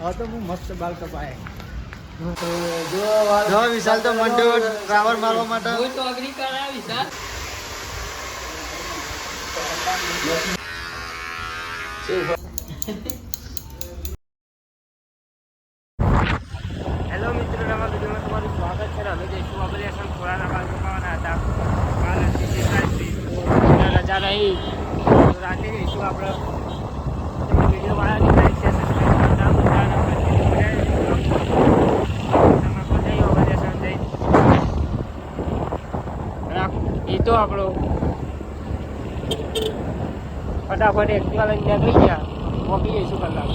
હા તો હું મસ્ત બાલ કપાય. જો વિશાલ તો મંડ્યો ડ્રાઈવર મારવા માટે. હું તો અગ્રી કરાવીશ વિશાલ હેલો મિત્રો નવા વિડીયોમાં તમારું સ્વાગત છે અમે જઈશું અબલેશન ખોરાના બાલ કપાવાના હતા. કાલ રજા રહી તો રાતે જઈશું આપણે તમે વીડિયો વાળાની લાઈક છે સબસ્ક્રાઈબ કરતા ભૂલતા નહીં. તમે પણ જઈ અબલેશન જઈ રાખ- આપણો. ફટાફટ એક્ટિવા લઈને નીકળી ગયા. મોકલી જઈશું કલાક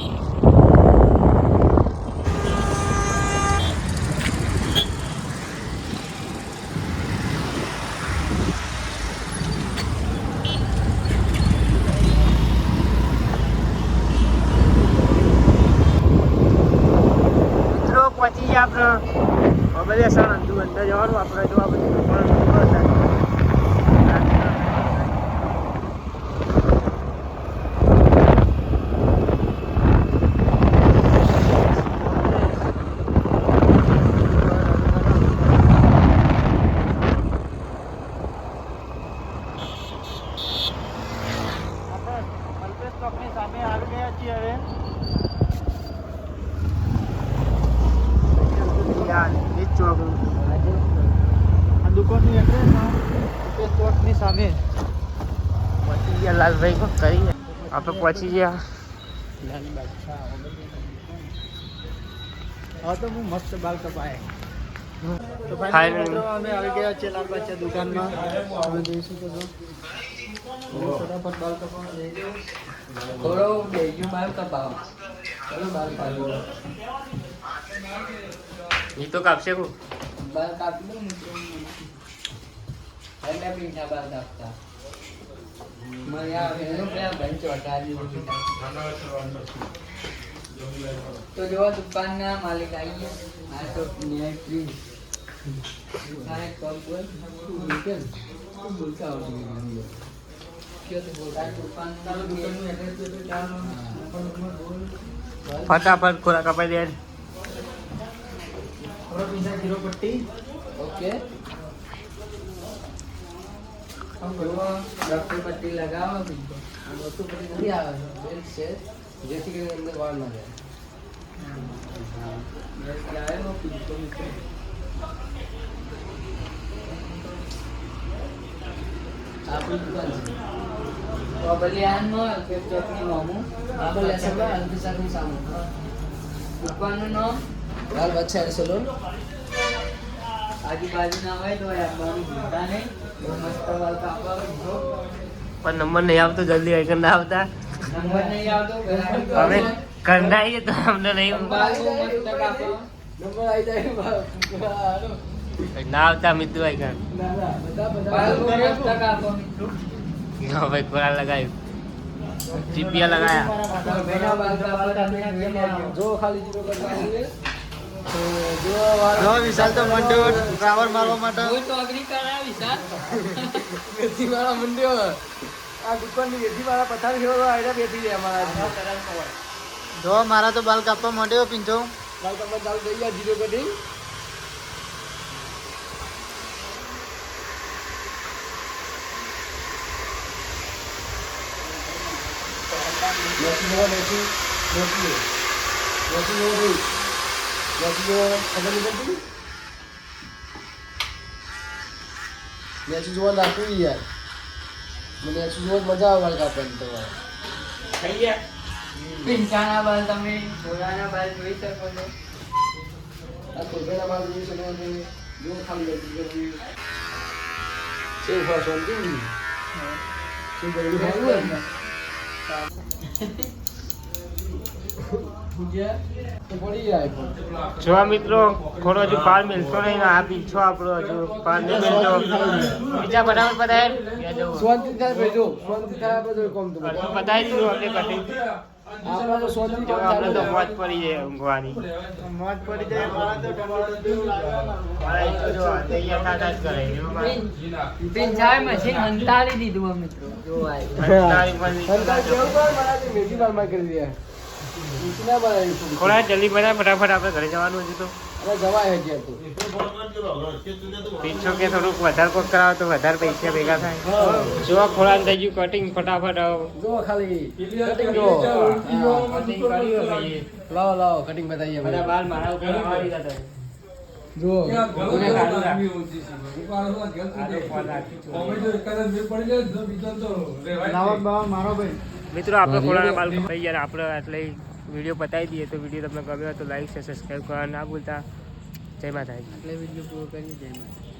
આપણે બધે સણ અંદર જવાનું, આપણે જો આ બધું પણ આપણે અલ્પેશ ચોકની સામે આવી ગયા છીએ હવે યાર એ જ ચોક આ દુકાનની એડ્રેસ તે સ્પોર્ટની સામે પહોંચી ગયા લાલભાઈ કોક કરી આપણે પહોંચી ગયા હા તો હું મસ્ત બાલ કપાય તો Finally. finally મિત્રો અમે આવી ગયા છીએ લાલ બાદશાહ દુકાનમાં તમે જોઈ શકો છો હવે ફટાફટ બાલ કપાવવા જઈ રહ્યો થોડો બેજુ બાલ કપાવો ચલો બાલ કાઢો એ તો કાપશે કો બાલ કાપી દો મિત્રો એટલે પીઠા બાલ કાપતા મને આ વેલો પેલા ભાઈ ચોટાડી તો જો દુકાનના માલિક આવી ગયા આ તો ન્યાય પ્લીઝ આ એક પગ બોલ તું નીકળ તું બોલતા આવડી ગયું ક્યો તો બોલતા દુકાન તારો દુકાનનું એડ્રેસ તો ચાલો પણ નંબર બોલ ફટાફટ ખોરાક કપાઈ દે ઓરત નિશા જીરો પટ્ટી. ઓકે. આમ ઘરમાં ડોક્ટર પટ્ટી લગાવો વસ્તુ પટ્ટી આવે છે, જેથી કરીને વાળ ના જાય. આવેલો પીતો દુકાન છે. બબલિયાનમાં કે ચોકની મામું બાબર લેસર અલ્પિસાનું સામું દુકાનનું નામ? વાલ કાપવા જો પણ નંબર નહીં આવતો જલ્દી આગળ ના આવતા. નંબર નહીં આવતો અમે કંડાઈએ તો અમને નહીં બાલ બહુ મસ્ત કાપો. નંબર આવી જાય ના આવતા મિત્ર આગળ ના ભાઈ ખોરાક લગાવ્યું. જીપીએ લગાયા. જો ખાલી જો વિશાલ તો મંડ્યો ડ્રાઈવર મારવા માટે. હું તો મંડ્યો. આ દુકાનની પથારી જેવો બેઠી જાય અમારા જો મારા તો બાલ કાપવા માંડ્યો પિંચો બાલ કાપવા ચાલુ થઈ ગયા જીરો કટિંગ. ખબર મેસી જોવા નાખવી યાર મને મેસી જોવા મજા આવે વાળ કાપવાની તમારે થઈ ગયા? પિંચાના બાલ તમે ઘોડાના બાલ જોઈ શકો છો. આ કોઈના બાદ જોઈ શકો છો. જો ખાલી બેસી છે. સેવ ફાસો કેવી શું કરવું જો મિત્રો થોડો હજુ પાર મિલતો નહીં ને આ પીછો આપણો હજુ પાર નહીં મિલતો. બીજા બરાબર બધાય ત્યાં થાય ભેજો જો થાય તો કોમ તો. બધાય દીધું આપણે કટિંગ આપણા તો મોજ પડી જાય ઊંઘવાની. મોજ પડી જાય મારા તો જો તૈયાર થતા જ કરે. એવું મારે. મશીન હંતાડી દીધું મિત્રો. જો આ તારી પણ સંતાન કેવું મારા મેથી બારમાં કરી દે ઊંચી ના બનાવી થોડી. જલ્દી બનાય ફટાફટ આપણે ઘરે જવાનું હજુ તો. જવાય હજી તો પીછો કે થોડુંક વધારે કોક કરાવો તો વધારે પૈસા ભેગા થાય. જો ખોળા થઈ ગયું કટિંગ ફટાફટ આવો. જો ખાલી કટિંગ જો. ભાઈ. લાવો લાવો કટિંગ બતાવીએ બધા બાલ મારા ઉપર આવી જતા હતા. જો. કોને કાઢું રાખ? લાવો બાવા મારો ભાઈ. મિત્રો આપણે ખોળાના બાલ ભાઈ યાર આપણે એટલે વીડિયો પતાવી દઈએ તો વીડિયો તમને ગમ્યો તો લાઈક છે સબસ્ક્રાઈબ કરવા ના ભૂલતા. જય માતાજી. એટલે વીડિયો પૂરો કરી જય માતા